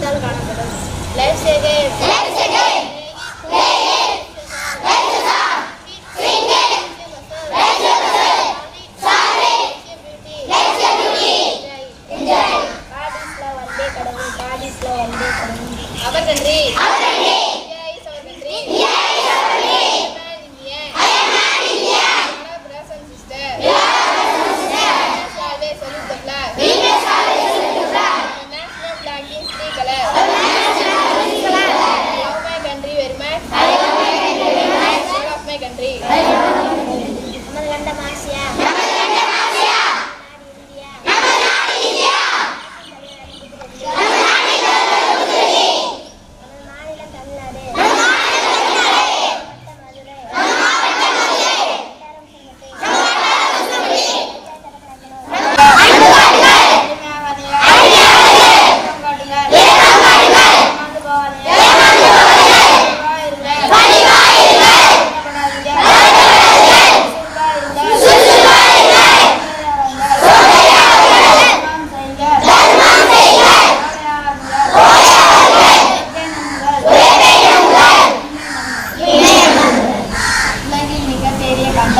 पता लाइफ से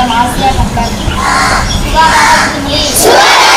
மிகப்பெரிய கண்டம் ஆசியா கண்டம்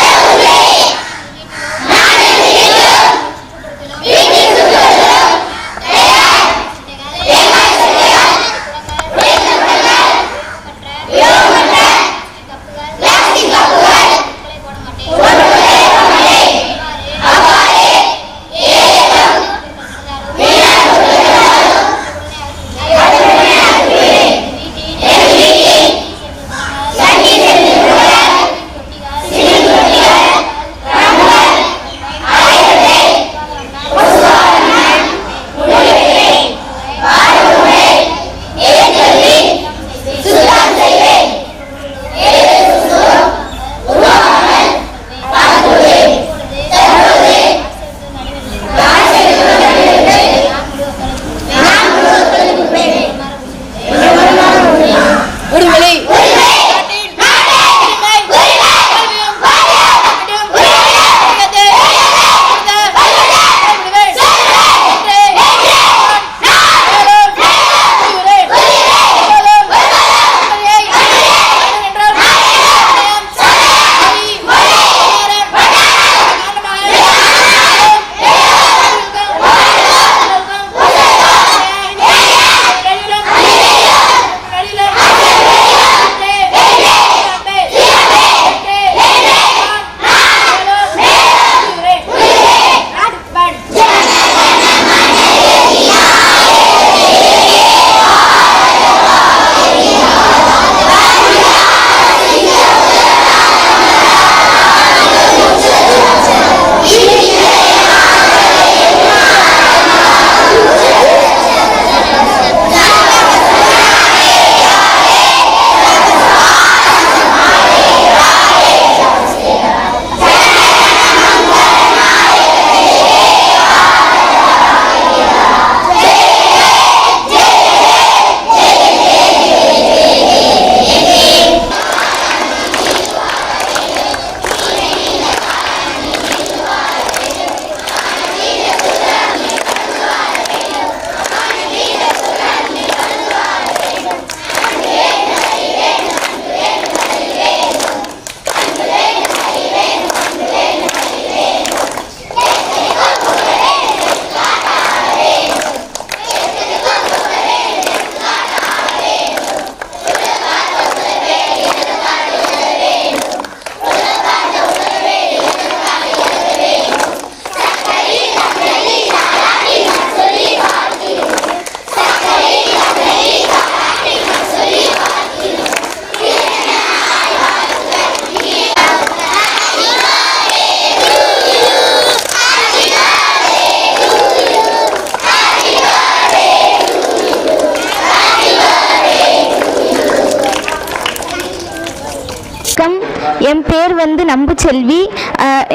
பேர் வந்து நம்புச்செல்வி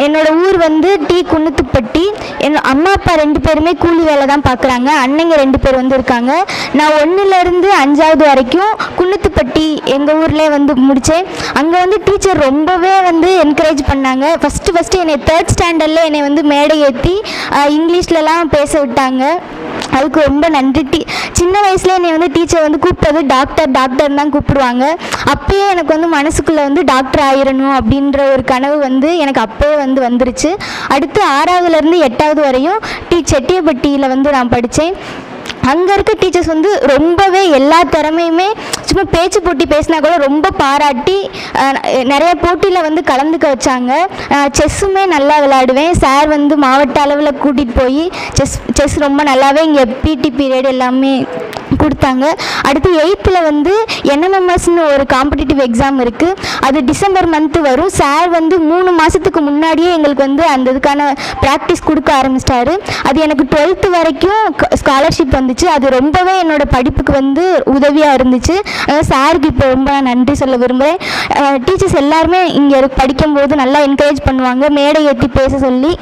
என்னோடய என்னோட ஊர் வந்து டி குன்னுத்துப்பட்டி. என் அம்மா அப்பா ரெண்டு பேருமே கூலி வேலை தான் பார்க்குறாங்க அண்ணங்க ரெண்டு பேர் வந்து இருக்காங்க. நான் ஒன்றுலேருந்து அஞ்சாவது வரைக்கும் குன்னுத்துப்பட்டி எங்கள் ஊர்லேயே வந்து முடித்தேன் அங்கே வந்து டீச்சர் ரொம்பவே வந்து என்கரேஜ் பண்ணாங்க. ஃபஸ்ட்டு ஃபஸ்ட்டு என்னை தேர்ட் ஸ்டாண்டர்டில் என்னை வந்து மேடை ஏற்றி இங்கிலீஷ்லலாம் பேச விட்டாங்க. அதுக்கு ரொம்ப நன்றி. டீ சின்ன வயசுல என்னை வந்து டீச்சர் வந்து கூப்பிட்டது டாக்டர் டாக்டர் தான் கூப்பிடுவாங்க. அப்பயே எனக்கு வந்து மனசுக்குள்ளே வந்து டாக்டர் ஆயிரணும் அப்படின்ற ஒரு கனவு வந்து எனக்கு அப்பயே வந்து வந்துருச்சு. அடுத்து ஆறாவதுலேருந்து எட்டாவது வரையும் டி செட்டியப்பட்டியில் வந்து நான் படித்தேன் அங்கே இருக்க டீச்சர்ஸ் வந்து ரொம்பவே எல்லா திறமையுமே சும்மா பேச்சு போட்டி பேசினா கூட ரொம்ப பாராட்டி நிறைய போட்டியில் வந்து கலந்துக்க வச்சாங்க. செஸ்ஸுமே நல்லா விளையாடுவேன். சார் வந்து மாவட்ட அளவில் கூட்டிகிட்டு போய் செஸ் செஸ் ரொம்ப நல்லாவே இங்கே பிடி பீரியட் எல்லாமே கொடுத்தாங்க. அடுத்து எயித்தில் வந்து என்எம்எம்எஸ்னு ஒரு காம்படிட்டிவ் எக்ஸாம் இருக்குது அது டிசம்பர் மந்த்து வரும். சார் வந்து மூணு மாதத்துக்கு முன்னாடியே எங்களுக்கு வந்து அந்த இதுக்கான ப்ராக்டிஸ் கொடுக்க ஆரம்பிச்சிட்டாரு. அது எனக்கு டுவெல்த்து வரைக்கும் ஸ்காலர்ஷிப் வந்துச்சு. அது ரொம்பவே என்னோட படிப்புக்கு வந்து உதவியாக இருந்துச்சு. சாருக்கு இப்போ ரொம்ப நான் நன்றி சொல்ல விரும்புகிறேன் டீச்சர்ஸ் எல்லாருமே இங்கே படிக்கும்போது நல்லா என்கரேஜ் பண்ணுவாங்க. மேடை ஏற்றி பேச சொல்லி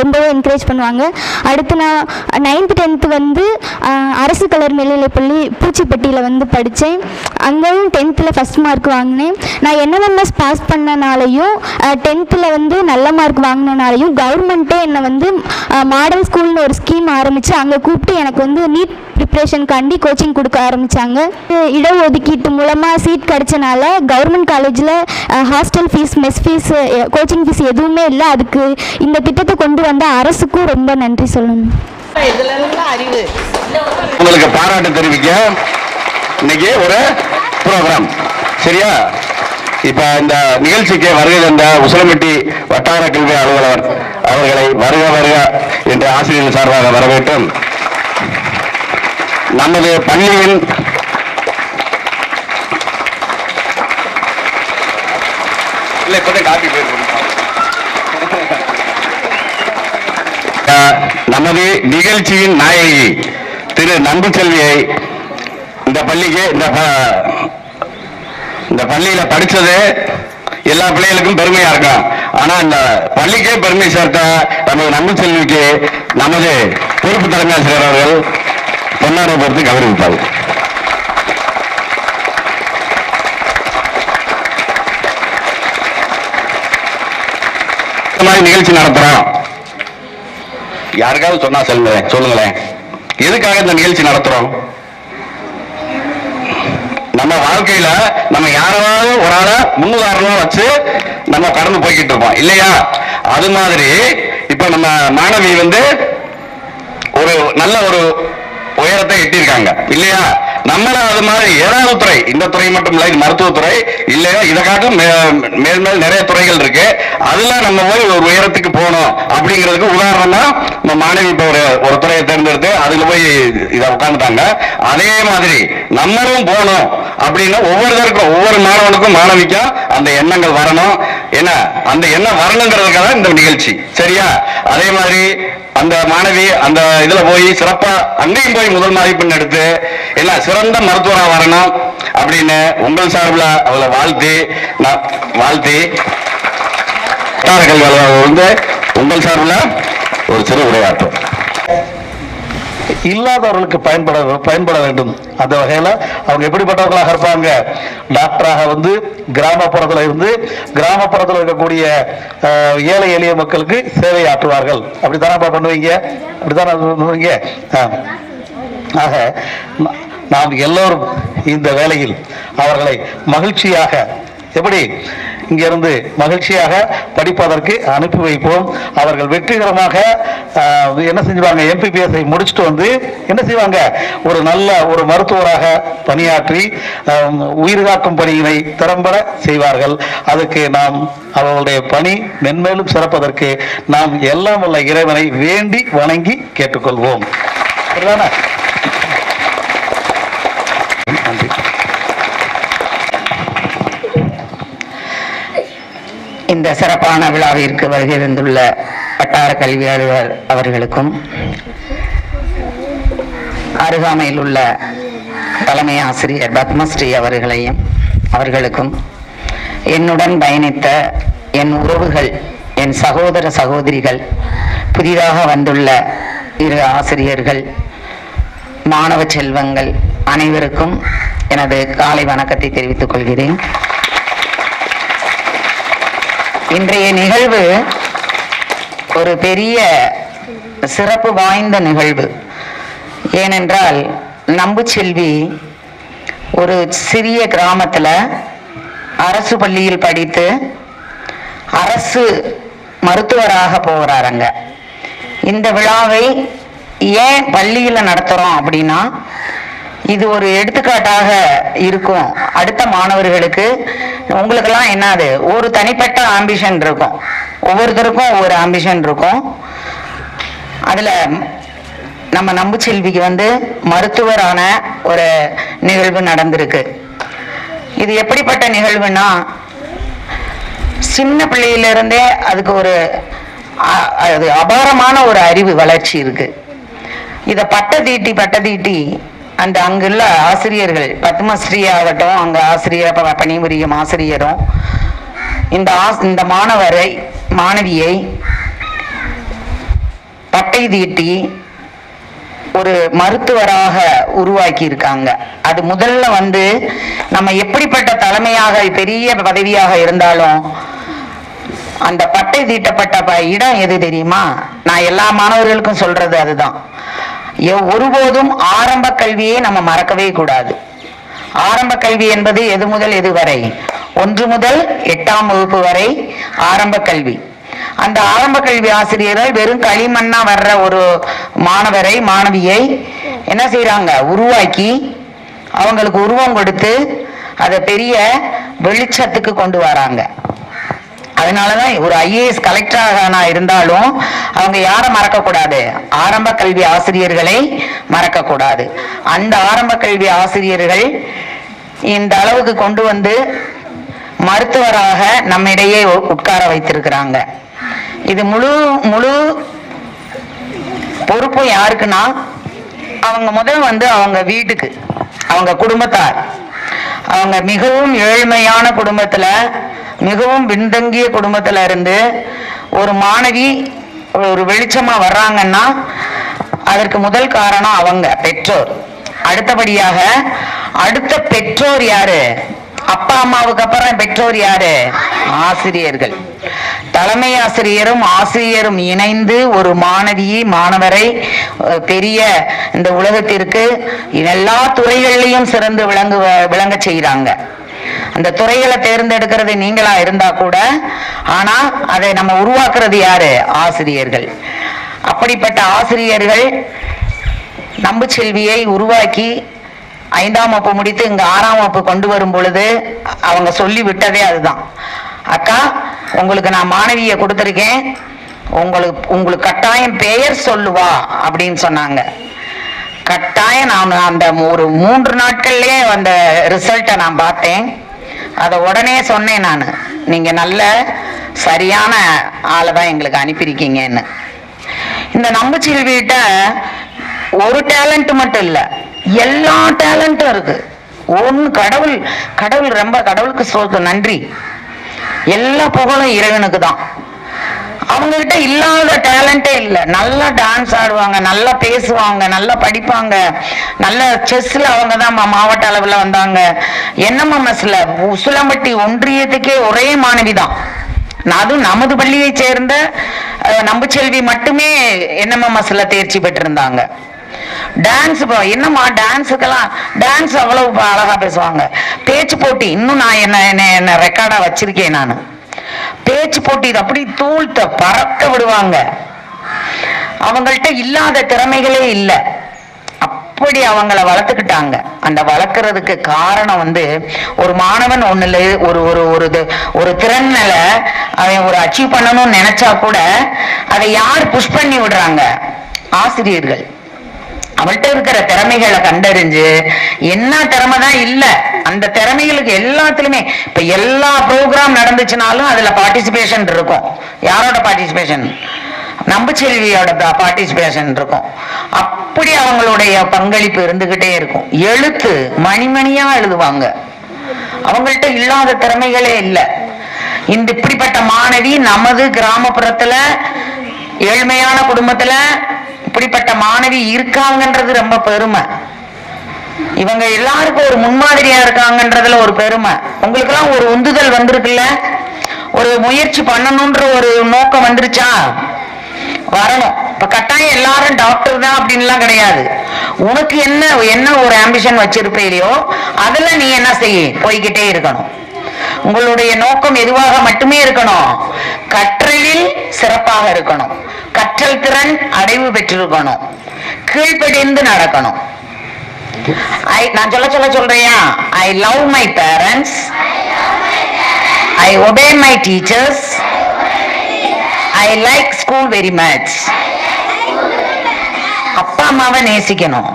ரொம்பவே என்கரேஜ் பண்ணுவாங்க. அடுத்து நான் நைன்த்து டென்த்து வந்து அரசு கலர் மேல்நிலைப்பள்ளி பூச்சிப்பட்டியில் வந்து படித்தேன் அங்கேயும் டென்த்தில் ஃபஸ்ட் மார்க் வாங்கினேன். நான் என்எம்எம்எஸ் பாஸ் பண்ணனாலையும் டென்த்தில் வந்து நல்ல மார்க் வாங்கினனாலையும் கவர்மெண்ட்டே என்னை வந்து மாடல் ஸ்கூல்னு ஒரு ஸ்கீம் ஆரம்பித்து அங்கே கூப்பிட்டு எனக்கு வந்து நீட் ப்ரிப்ரேஷனுக்காண்டி கோச்சிங் கொடுக்க ஆரம்பித்தாங்க இடஒதுக்கீட்டு மூலமாக சீட் கிடைச்சனால கவர்மெண்ட் காலேஜில் hostel fees mess fees coaching fees எதுவுமே இல்லை. அதுக்கு இந்த திட்டத்தை கொண்டு வந்த அரசுக்கும் ரொம்ப நன்றி சொல்லணும். உங்களுக்கு பாராட்டு தெரிவிக்க இன்னைக்கு ஒரு ப்ரோக்ராம். சரியா? இப்ப இந்த நிகழ்ச்சிக்கு வருகை தந்த உசிலம்பட்டி வட்டார கல்வி அலுவலர் அவர்களை வருக வருக என்று ஆசிரியர் சார்பாக வரவேற்றும் நமது பள்ளியின் இல்ல இப்பதான் காப்பி பேர் நமது நிகழ்ச்சியின் நாயகி திரு நம்புச்செல்வியை இந்த பள்ளிக்கு இந்த இந்த பள்ளியில படிச்சது எல்லா பிள்ளைகளுக்கும் பெருமையா இருக்கும் ஆனா இந்த பள்ளிக்கே பெருமை சேர்த்த நமது நம்புச்செல்விக்கு நமது பொறுப்பு தலைமையாசிரியர் அவர்கள் பொன்னாரை பொறுத்து கௌரவிப்பார். இந்த மாதிரி நிகழ்ச்சி நடத்துறோம். யாருக்காவது சொன்னா சொல்லுங்க சொல்லுங்களேன். எதுக்காக இந்த நிகழ்ச்சி நடத்துறோம்? நம்ம வாழ்க்கையில நம்ம யாராவது ஒரு ஆளை முன்னுதாரணமா வச்சு நம்ம கடந்து போய்கிட்டு இருப்போம். இல்லையா? அது மாதிரி இப்ப நம்ம மாணவி வந்து ஒரு நல்ல ஒரு உயரத்தை எட்டியிருக்காங்க. இல்லையா? நம்மளும் அது மாதிரி ஏதாவது துறை இந்த துறை மட்டும் இல்லை மருத்துவத்துறை இல்லையா இதை காட்டும் மே- மேல் மேல் நிறைய துறைகள் இருக்கு. அதுல நம்ம போய் ஒரு உயரத்துக்கு போகணும் அப்படிங்கிறதுக்கு உதாரணமா நம்ம மாணவி இப்ப ஒரு ஒரு துறையை தேர்ந்தெடுத்து அதுல போய் இதை உட்காந்துட்டாங்க அதே மாதிரி நம்மளும் போகணும் அப்படின்னு ஒவ்வொருத்தருக்கும் ஒவ்வொரு மாணவனுக்கும் மாணவிக்கும் அந்த எண்ணங்கள் வரணும். என்ன அந்த எண்ணம் வரணுங்கிறதுக்காக இந்த நிகழ்ச்சி. சரியா? அதே மாதிரி அந்த மாணவி அந்த இதுல போய் சிறப்பா அங்கேயும் போய் முதல் மதிப்பெண் எடுத்து என்ன சிறந்த மருத்துவராக வரணும் அப்படின்னு உங்கள் சார்பில் அவளை வாழ்த்தி நான் வாழ்த்தி வந்து உங்கள் சார்பில் ஒரு சிறு உரையாற்றும். இல்லாதவர்களுக்கு பயன்பட பயன்பட வேண்டும். அந்த வகையில அவங்க எப்படிப்பட்டவர்களாக இருப்பாங்க? டாக்டராக வந்து கிராமப்புறத்துல இருந்து கிராமப்புறத்துல இருக்கக்கூடிய ஏழை எளிய மக்களுக்கு சேவை ஆற்றுவார்கள் அப்படித்தானே பண்ணுவீங்க? அப்படித்தானே பண்ணுவீங்க? ஆக நாம் எல்லோரும் இந்த வேளையில் அவர்களை மகிழ்ச்சியாக எப்படி? இங்கிருந்து மகிழ்ச்சியாக படிப்பதற்கு அனுப்பி வைப்போம். அவர்கள் வெற்றிகரமாக என்ன செஞ்சுவாங்க? எம்பிபிஎஸ்ஐ முடிச்சுட்டு வந்து என்ன செய்வாங்க? ஒரு நல்ல ஒரு மருத்துவராக பணியாற்றி உயிர் காக்கும் பணியினை திறம்பட செய்வார்கள். அதுக்கு நாம் அவர்களுடைய பணி மென்மேலும் சிறப்பதற்கு நாம் எல்லாம் உள்ள இறைவனை வேண்டி வணங்கி கேட்டுக்கொள்வோம். சரிதானே? இந்த சிறப்பான விழாவிற்கு வருகை தந்துள்ள வட்டார கல்வி அலுவலர் அவர்களுக்கும் அருகாமையில் உள்ள தலைமை ஆசிரியர் பத்மஸ்ரீ அவர்களையும் அவர்களுக்கும் என்னுடன் பயணித்த என் உறவுகள் என் சகோதர சகோதரிகள் புதிதாக வந்துள்ள இரு ஆசிரியர்கள் மாணவ செல்வங்கள் அனைவருக்கும் எனது காலை வணக்கத்தை தெரிவித்துக் கொள்கிறேன். இன்றைய நிகழ்வு ஒரு பெரிய சிறப்பு வாய்ந்த நிகழ்வு. ஏனென்றால் நம்புச்செல்வி ஒரு சிறிய கிராமத்தில் அரசு பள்ளியில் படித்து அரசு மருத்துவராக போகிறாருங்க இந்த விழாவை ஏன் பள்ளியில் நடத்துகிறோம் அப்படின்னா இது ஒரு எடுத்துக்காட்டாக இருக்கும். அடுத்த மாணவர்களுக்கு உங்களுக்கெல்லாம் என்னது? ஒரு தனிப்பட்ட ஆம்பிஷன் இருக்கும். ஒவ்வொருத்தருக்கும் ஒவ்வொரு ஆம்பிஷன் இருக்கும். அதில் நம்ம நம்புச்செல்விக்கு வந்து மருத்துவரான ஒரு நிகழ்வு நடந்திருக்கு. இது எப்படிப்பட்ட நிகழ்வுனா சின்ன பிள்ளையிலிருந்தே அதுக்கு ஒரு அ- அது அபாரமான ஒரு அறிவு வளர்ச்சி இருக்கு. இதை பட்ட தீட்டி பட்ட தீட்டி அந்த அங்குள்ள ஆசிரியர்கள் பத்மஸ்ரீ ஆகட்டும் அங்க ஆசிரியர் ப- பணிபுரியும் ஆசிரியரும் இந்த ஆஸ்- இந்த மாணவரை மாணவியை பட்டை தீட்டி ஒரு மருத்துவராக உருவாக்கி இருக்காங்க அது முதல்ல வந்து நம்ம எப்படிப்பட்ட தலைமையாக பெரிய பதவியாக இருந்தாலும் அந்த பட்டை தீட்டப்பட்ட ப- இடம் எது தெரியுமா? நான் எல்லா மாணவர்களுக்கும் சொல்றது அதுதான். ஒருபோதும் ஆரம்ப கல்வியை நம்ம மறக்கவே கூடாது. ஆரம்ப கல்வி என்பது எது முதல் எது வரை? ஒன்று முதல் எட்டாம் வகுப்பு வரை ஆரம்ப கல்வி. அந்த ஆரம்ப கல்வி ஆசிரியர்கள் வெறும் களிமண்ணா வர்ற ஒரு மாணவரை மாணவியை என்ன செய்யறாங்க உருவாக்கி அவங்களுக்கு உருவம் கொடுத்து அதை பெரிய வெளிச்சத்துக்கு கொண்டு வராங்க. அதனாலதான் ஒரு ஐஏஎஸ் கலெக்டராக நான் இருந்தாலும் அவங்க யாரை மறக்கக்கூடாது? ஆரம்ப கல்வி ஆசிரியர்களை மறக்கக்கூடாது. அந்த ஆரம்ப கல்வி ஆசிரியர்கள் இந்த அளவுக்கு கொண்டு வந்து மருத்துவராக நம்மிடையே உட்கார வைத்திருக்கிறாங்க. இது முழு முழு பொறுப்பு யாருக்குன்னா அவங்க முதல் வந்து அவங்க வீட்டுக்கு அவங்க குடும்பத்தார். அவங்க மிகவும் ஏழ்மையான குடும்பத்துல மிகவும் பின்தங்கிய குடும்பத்துல இருந்து ஒரு மாணவி ஒரு வெளிச்சமா வர்றாங்கன்னா அதற்கு முதல் காரணம் அவங்க பெற்றோர். அடுத்தபடியாக அடுத்த பெற்றோர் யாரு? அப்பா அம்மாவுக்கு அப்புறம் பெற்றோர் யாரு? ஆசிரியர்கள். தலைமை ஆசிரியரும் ஆசிரியரும் இணைந்து ஒரு மாணவியை மாணவரை பெரிய இந்த உலகத்திற்கு எல்லா துறைகளிலையும் சிறந்து விளங்கு விளங்க செய்கிறாங்க அந்த துறைகளை தேர்ந்தெடுக்கிறது நீங்களா இருந்தா கூட ஆனா அதை நம்ம உருவாக்குறது யாரு? ஆசிரியர்கள். அப்படிப்பட்ட ஆசிரியர்கள் நம்புச்செல்வியை உருவாக்கி ஐந்தாம் வகுப்பு முடித்து இங்க ஆறாம் வகுப்பு கொண்டு வரும் பொழுது அவங்க சொல்லி விட்டதே அதுதான். அக்கா உங்களுக்கு நான் மாணவியை கொடுத்துருக்கேன். உங்களுக்கு உங்களுக்கு கட்டாயம் பெயர் சொல்லுவா அப்படின்னு சொன்னாங்க. கட்டாயம் நான் அந்த ஒரு மூன்று நாட்கள்லேயே அந்த ரிசல்ட்டை நான் பார்த்தேன். அதை உடனே சொன்னேன் நான். நீங்க நல்ல சரியான ஆளை தான் எங்களுக்கு அனுப்பியிருக்கீங்கன்னு. இந்த நம்புச்செல்விகிட்ட ஒரு டேலண்ட் மட்டும் இல்ல எல்லா டேலண்ட்டும் இருக்கு. ஒன்று கடவுள் கடவுள் ரொம்ப கடவுளுக்கு சொல்றது நன்றி. எல்லா புகழும் இறைவனுக்கு தான். அவங்க கிட்ட இல்லாத டேலண்டே இல்லை. நல்லா டான்ஸ் ஆடுவாங்க நல்லா பேசுவாங்க நல்லா படிப்பாங்க. நல்ல செஸ்ல அவங்க தான் மாவட்ட அளவில் வந்தாங்க. என்எம்எம்எஸ்ல உசிலம்பட்டி ஒன்றியத்துக்கே ஒரே மாணவி தான். அதுவும் நமது பள்ளியை சேர்ந்த நம்புச்செல்வி மட்டுமே என்எம்எம்எஸ்ல தேர்ச்சி பெற்றிருந்தாங்க. டான்ஸ் என்னம்மா டான்ஸுக்கெல்லாம் டான்ஸ் அவ்வளவு அழகா பேசுவாங்க. பேச்சு போட்டி இன்னும் நான் என்ன என்ன என்ன ரெக்கார்டா வச்சிருக்கேன் நான். பேச்சு போட்டி இது அப்படி தூள்த்த பறக்க விடுவாங்க. அவங்கள்ட்ட இல்லாத திறமைகளே இல்லை. அப்படி அவங்கள வளர்த்துக்கிட்டாங்க. அந்த வளர்க்கறதுக்கு காரணம் வந்து ஒரு மாணவன் ஒண்ணுல ஒரு ஒரு ஒரு ஒரு திறன்ல அவன் ஒரு அச்சீவ் பண்ணணும்னு நினைச்சா கூட அதை யார் புஷ் பண்ணி விடுறாங்க? ஆசிரியர்கள். அவள்கிட்ட இருக்கிற திறமைகளை கண்டறிஞ்சு என்ன திறமை தான் இல்லை அந்த திறமைகளுக்கு எல்லாத்துலயுமே இப்ப எல்லா ப்ரோக்ராம் நடந்துச்சுனாலும் அதுல பார்ட்டிசிபேஷன் இருக்கும். யாரோட பார்ட்டிசிபேஷன் நம்புச்செல்வியோட பார்ட்டிசிபேஷன் இருக்கும். அப்படி அவங்களுடைய பங்களிப்பு இருந்துகிட்டே இருக்கும். எழுத்து மணிமணியா எழுதுவாங்க. அவங்கள்ட்ட இல்லாத திறமைகளே இல்லை. இந்த இப்படிப்பட்ட மாணவி நமது கிராமப்புறத்துல ஏழ்மையான குடும்பத்துல இப்படிப்பட்ட மாணவி இருக்காங்கன்றது ரொம்ப பெருமை. இவங்க எல்லாருக்கும் ஒரு முன்மாதிரியா இருக்காங்கன்றதுல ஒரு பெருமை. உங்களுக்கு எல்லாம் ஒரு உந்துதல் வந்திருக்குல்ல? ஒரு முயற்சி பண்ணணும்ன்ற ஒரு நோக்கம் வந்துருச்சா? வரணும். இப்ப கட்டாயம் எல்லாரும் டாக்டர் தான் அப்படின்லாம் கிடையாது. உனக்கு என்ன என்ன ஒரு ஆம்பிஷன் வச்சிருப்பீலையோ அதுல நீ என்ன செய்ய? போய்கிட்டே இருக்கணும். உங்களுடைய நோக்கம் எதுவாக மட்டுமே இருக்கணும்? கற்றலில் சிறப்பாக இருக்கணும். கற்றல் திறன் அடைவு பெற்றிருக்கணும். கீழ்ப்படிந்து நடக்கணும். ஐ நான் சொல்ல சொல்ல சொல்றேயா? I love my parents I obey my teachers I like school very much அப்பா அம்மாவை நேசிக்கணும்.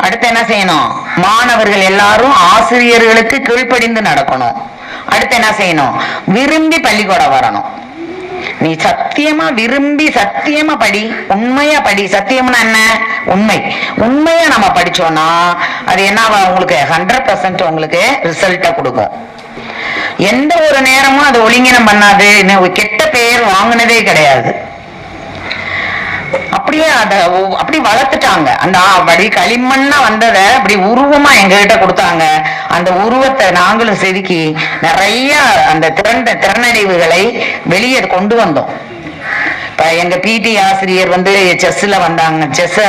அடுத்து என்ன செய்யணும்? மாணவர்கள் எல்லாரும் ஆசிரியர்களுக்கு கீழ்ப்படிந்து நடக்கணும். அடுத்து என்ன செய்யணும்? விரும்பி பள்ளிக்கூடம் வரணும். நீ சத்தியமா விரும்பி சத்தியமா படி. உண்மையா படி. சத்தியம்னா என்ன? உண்மை. உண்மையா நம்ம படிச்சோம்னா அது என்ன உங்களுக்கு ஹண்ட்ரட் பர்சன்ட் உங்களுக்கு ரிசல்ட்டை கொடுக்கும். எந்த ஒரு நேரமும் அது ஒழுங்கினம் பண்ணாது. ஒரு கெட்ட பெயர் வாங்கினதே கிடையாது. அப்படியே அத அப்படி வளர்த்துட்டாங்க. அந்த அப்படி களிமண்ணா வந்ததை அப்படி உருவமா எங்ககிட்ட கொடுத்தாங்க. அந்த உருவத்தை நாங்களும் செதுக்கி நிறைய அந்த திறந்த திறனடைவுகளை வெளியே கொண்டு வந்தோம். இப்ப எங்க பிடி ஆசிரியர் வந்து செஸ்ல வந்தாங்க. செஸ்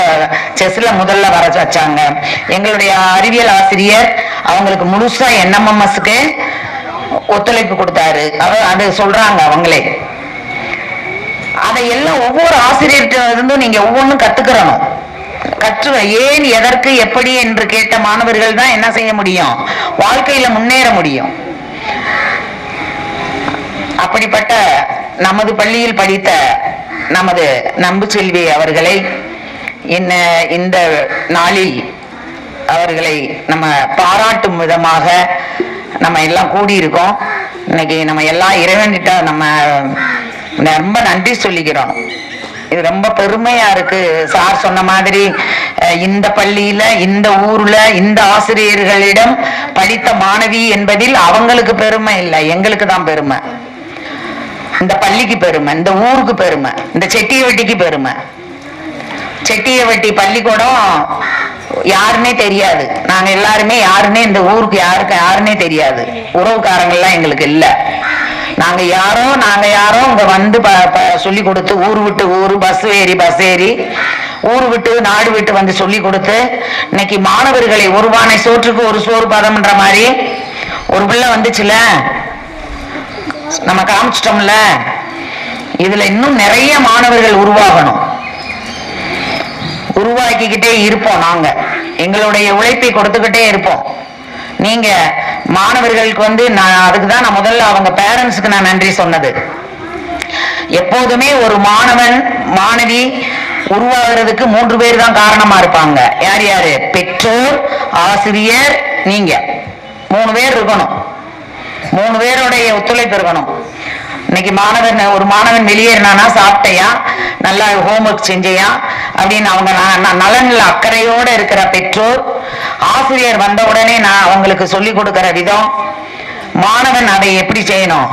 செஸ்ல முதல்ல வர வச்சாங்க. எங்களுடைய அறிவியல் ஆசிரியர் அவங்களுக்கு முழுசா என்எம்எம்எஸ்க்கு ஒத்துழைப்பு கொடுத்தாரு. அவ- அது சொல்றாங்க அவங்களே. அதை எல்லாம் ஒவ்வொரு ஆசிரியர்கிட்ட இருந்தும் நீங்க ஒவ்வொன்றும் கத்துக்கிறணும். கற்று ஏன் எதற்கு எப்படி என்று கேட்ட மாணவர்கள் தான் என்ன செய்ய முடியும்? வாழ்க்கையில முன்னேற முடியும். அப்படிப்பட்ட நமது பள்ளியில் படித்த நமது நம்புச்செல்வி அவர்களை என்ன இந்த நாளில் அவர்களை நம்ம பாராட்டும் விதமாக நம்ம எல்லாம் கூடியிருக்கோம். இன்னைக்கு நம்ம எல்லாம் இறைவன்கிட்ட நம்ம ரொம்ப நன்றி சொல்லிக்கிறோம். இது ரொம்ப பெருமையா இருக்கு. சார் சொன்ன மாதிரி இந்த பள்ளியில இந்த ஊர்ல இந்த ஆசிரியர்களிடம் படித்த மாணவி என்பதில் அவங்களுக்கு பெருமை இல்லை. எங்களுக்கு தான் பெருமை. இந்த பள்ளிக்கு பெருமை இந்த ஊருக்கு பெருமை இந்த செட்டிய வட்டிக்கு பெருமை. செட்டியவட்டி பள்ளிக்கூடம் யாருன்னே தெரியாது. நாங்க எல்லாருமே யாருன்னே இந்த ஊருக்கு யாருக்கு யாருன்னே தெரியாது. உறவுக்காரங்க எல்லாம் எங்களுக்கு இல்லை. நாங்க யாரோ நாங்க அவங்க வந்து சொல்லி கொடுத்து ஊர் விட்டு ஊர் பஸ் ஏறி பஸ் ஏறி ஊர் விட்டு நாடு விட்டு வந்து சொல்லி கொடுத்து இன்னைக்கு மாணவர்களை ஒருவானை சோற்றுக்கு ஒரு சோறு பதம்ன்ற மாதிரி ஒரு பிள்ளை வந்துச்சுல? நம்ம காமிச்சிட்டோம்ல? இதுல இன்னும் நிறைய மாணவர்கள் உருவாகணும். உருவாக்கிக்கிட்டே இருப்போம் நாங்க. எங்களுடைய உழைப்பை கொடுத்துக்கிட்டே இருப்போம். நீங்க மாணவர்களுக்கு வந்து நான் அதுக்கு தான் நான் முதல்ல அவங்க பேரண்ட்ஸுக்கு நான் நன்றி சொன்னது. எப்போதுமே ஒரு மாணவன் மாணவி உருவாகிறதுக்கு மூன்று பேர் தான் காரணமா இருப்பாங்க. யார் யாரு? பெற்றோர் ஆசிரியர் நீங்க. மூணு பேர் இருக்கணும். மூணு பேருடைய ஒத்துழைப்பு இருக்கணும். இன்னைக்கு மாணவன் ஒரு மாணவன் வெளியேறினானா சாப்பிட்டையா? நல்லா ஹோம்ஒர்க் செஞ்சையா? அப்படின்னு அவங்க ந- ந- நலன்ல அக்கறையோட இருக்கிற பெற்றோர் ஆசிரியர் வந்த உடனே நான் அவங்களுக்கு சொல்லி கொடுக்கிற விதம் மாணவன் அதை எப்படி செய்யணும்?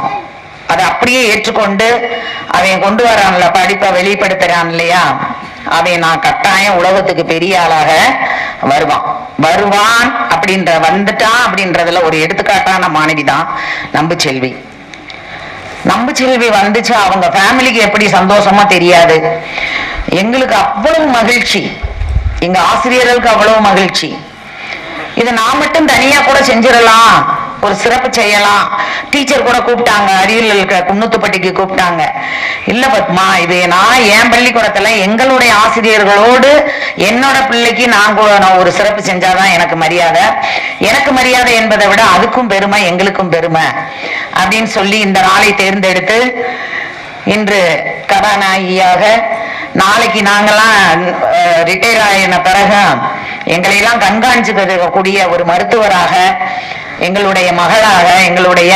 அதை அப்படியே ஏற்றுக்கொண்டு அவன் கொண்டு வரான்ல படிப்பை வெளிப்படுத்துறான் இல்லையா? அவன் நான் கட்டாயம் உலகத்துக்கு பெரிய ஆளாக வருவான். வருவான் அப்படின்ற வந்துட்டான் அப்படின்றதுல ஒரு எடுத்துக்காட்டான மாணவி தான் நம்பு செல்வி. நம்பு செல்வி வந்துச்சு? அவங்க ஃபேமிலிக்கு எப்படி சந்தோஷமா தெரியாது. எங்களுக்கு அவ்வளவு மகிழ்ச்சி. எங்க ஆசிரியர்களுக்கு அவ்வளவு மகிழ்ச்சி. இது நான் மட்டும் தனியா கூட செஞ்சிடலாம். ஒரு சிறப்பு செய்யலாம். டீச்சர் கூட கூப்பிட்டாங்க அரியல் இருக்கிற குன்னத்துப்பட்டிக்கு கூப்பிட்டாங்க. இல்ல பத்மா இது நான் என் பள்ளிக்கூடத்துல எங்களுடைய ஆசிரியர்களோடு என்னோட பிள்ளைக்கு நான் நான் ஒரு சிறப்பு செஞ்சாதான் எனக்கு மரியாதை. எனக்கு மரியாதை என்பதை விட அதுக்கும் பெருமை எங்களுக்கும் பெருமை அப்படின்னு சொல்லி இந்த நாளை தேர்ந்தெடுத்து இன்று கதாநாயகியாக நாளைக்கு நாங்கெல்லாம் ரிட்டையர் ஆகின பிறகு எங்களையெல்லாம் கண்காணிச்சு கண்காணிச்சுக்கூடிய ஒரு மருத்துவராக எங்களுடைய மகளாக எங்களுடைய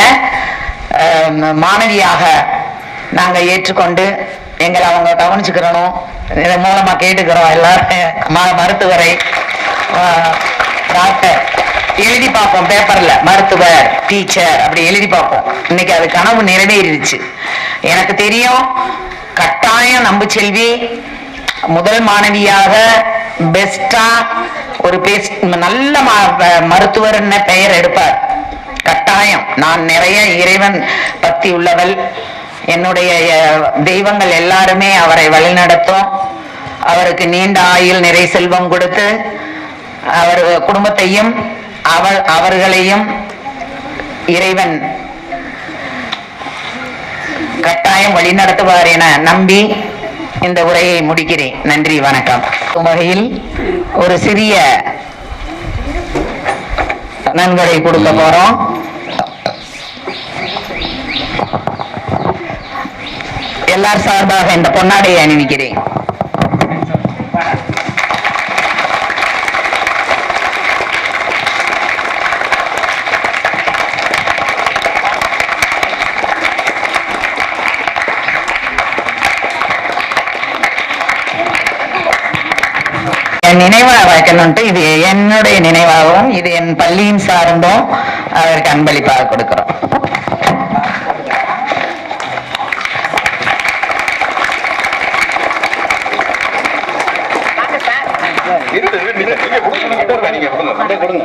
மாணவியாக நாங்கள் ஏற்றுக்கொண்டு எங்களை அவங்க கவனிச்சுக்கிறணும். இதன் மூலமாக கேட்டுக்கிறோம் எல்லாரும். ம- மருத்துவரை டாக்டர். எழுதி பார்ப்போம் பேப்பர்ல. மருத்துவர் டீச்சர் அப்படி எழுதி பார்ப்போம். இன்னைக்கு அது கனவு நிறைவேறிடுச்சு. எனக்கு தெரியும் கட்டாயம் நம்பு செல்வி முதல் மாணவியாக பெஸ்டா ஒரு பேஸ் நல்ல ம- மருத்துவர் பெயர் எடுப்பார். கட்டாயம். நான் நிறைய இறைவன் பக்தி உள்ளவள். என்னுடைய தெய்வங்கள் எல்லாருமே அவரை வழிநடத்தும். அவருக்கு நீண்ட ஆயுள் நிறை செல்வம் கொடுத்து அவர் குடும்பத்தையும் அவர் அவர்களையும் இறைவன் கட்டாயம் வழிநடத்துவார் என நம்பி இந்த உரையை முடிக்கிறேன். நன்றி வணக்கம். வகையில் ஒரு சிறிய நன்கொடை கொடுக்க போறோம். எல்லார் சார்பாக இந்த பொன்னாடையை அணிவிக்கிறேன். நினைவா வைக்கணும்ட்டு இது என்னுடைய நினைவாகவும் இது என் பள்ளியின் சார்ந்தும் அவருக்கு அன்பளிப்பாக கொடுக்கிறோம். நீங்க கொடுங்க கொடுங்க.